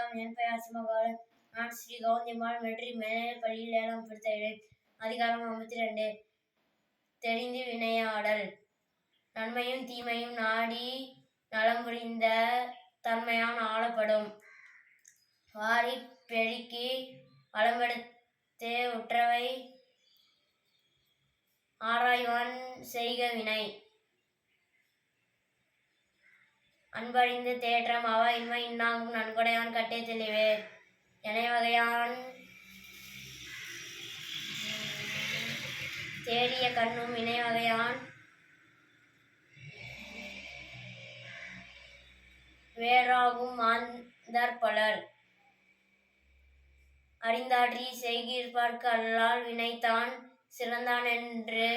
வணக்கம் என் பெயர் நான் ஸ்ரீ கவுந்திமால் வெற்றி மேல்நிலைப் பள்ளியில் ஏழாம் படித்தேன் அதிகாரம் ஐம்பத்தி ரெண்டு. தெரிந்து வினையாடல். நன்மையும் தீமையும் நாடி நலம் புரிந்த தன்மையான் ஆளப்படும். வாரி பெருக்கி வளம்பெடுத்தே உற்றவை. ஆராய்வான் செய்க வினை. அன்பழிந்து தேற்றம் அவ இன்மை இன்னாங்கும் நன்கொடையான் கட்டே தெளிவே. எனை வகையான் தேடிய கண்ணும் இணை வகையான் வேறாகும் மாந்தர் பலர். அறிந்தாற்றி செய்கிற்பார்க்கு அல்லால் வினைத்தான் சிறந்தான் என்று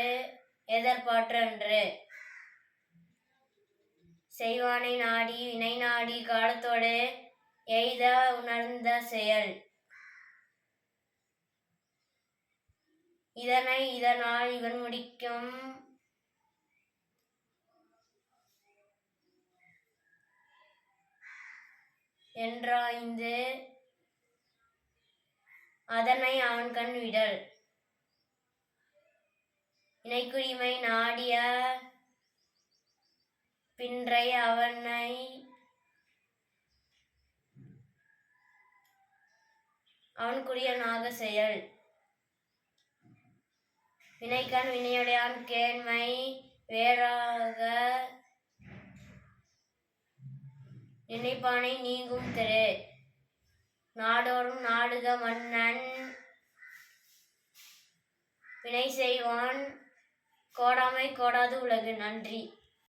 எதிர்பார்த்தன்று செய்வானை நாடி வினை நாடி காலத்தோடு எய்த உணர்ந்த செயல். இதனை இதனால் இவன் முடிக்கும். என்றாய்ந்து அதனை அவன் கண் விடல். இணைக்குரிமை நாடி ஒன்றை அவனை அவனுக்குரியனாக செயல். வினைக்கண் வினையுடையான் கேண்மை வேறாக நினைப்பானை நீங்கும் திரு நாடோறும் நாடுக மன்னன் வினை செய்வான் கோடாமை கோடாது உலகு நன்றி.